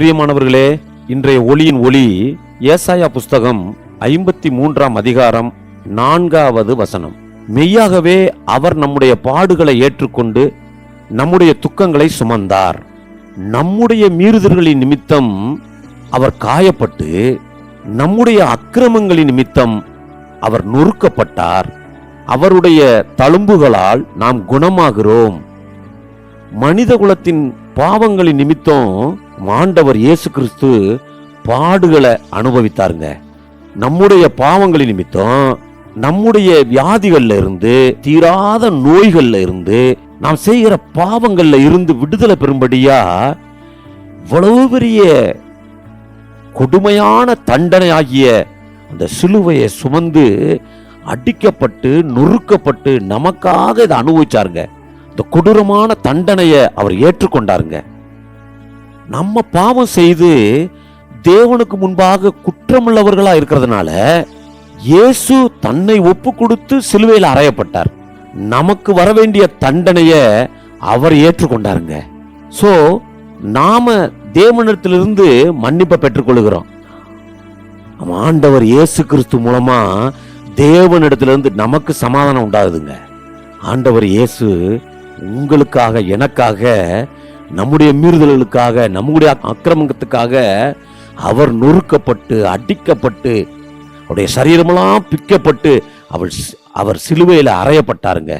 பிரியமானவர்களே இன்றைய ஒளியின் ஒளி ஏசாயா புஸ்தகம் ஐம்பத்தி மூன்றாம் அதிகாரம் நான்காவது வசனம். மெய்யாகவே அவர் நம்முடைய பாடுகளை ஏற்றுக்கொண்டு நம்முடைய துக்கங்களை சுமந்தார். நம்முடைய மீறுதல்களின் நிமித்தம் அவர் காயப்பட்டு நம்முடைய அக்கிரமங்களின் நிமித்தம் அவர் நொறுக்கப்பட்டார். அவருடைய தழும்புகளால் நாம் குணமாகிறோம். மனித குலத்தின் பாவங்களின் நிமித்தம் மாண்டவர் இயேசு கிறிஸ்து பாடுகளை அனுபவித்தாருங்க. நம்முடைய பாவங்களின் நிமித்தம் நம்முடைய வியாதிகள்ல இருந்து தீராத நோய்கள்ல இருந்து நாம் செய்கிற பாவங்கள்ல இருந்து விடுதலை பெறும்படியா இவ்வளவு பெரிய கொடுமையான தண்டனை ஆகிய அந்த சிலுவையை சுமந்து அடிக்கப்பட்டு நொறுக்கப்பட்டு நமக்காக இதை அனுபவிச்சாருங்க. இந்த கொடூரமான தண்டனையை அவர் ஏற்றுக்கொண்டாருங்க. நம்ம பாவம் செய்து தேவனுக்கு முன்பாக குற்றமுள்ளவர்களா இருக்கிறதுனால இயேசு தன்னை ஒப்பு கொடுத்து சிலுவையில் அறையப்பட்டார். நமக்கு வர வேண்டிய தண்டனைய அவர் ஏற்றுக்கொண்டாருங்க. சோ நாம தேவனிடத்திலிருந்து மன்னிப்பை பெற்றுக்கொள்கிறோம். ஆண்டவர் இயேசு கிறிஸ்து மூலமா தேவனிடத்திலிருந்து நமக்கு சமாதானம் உண்டாகுதுங்க. ஆண்டவர் இயேசு உங்களுக்காக எனக்காக நம்முடைய மீறுதல்களுக்காக நம்முடைய அக்கிரமத்துக்காக அவர் நொறுக்கப்பட்டு அடிக்கப்பட்டு அவருடைய சரீரமெல்லாம் பிக்கப்பட்டு அவர் அவர் சிலுவையில் அறையப்பட்டாருங்க.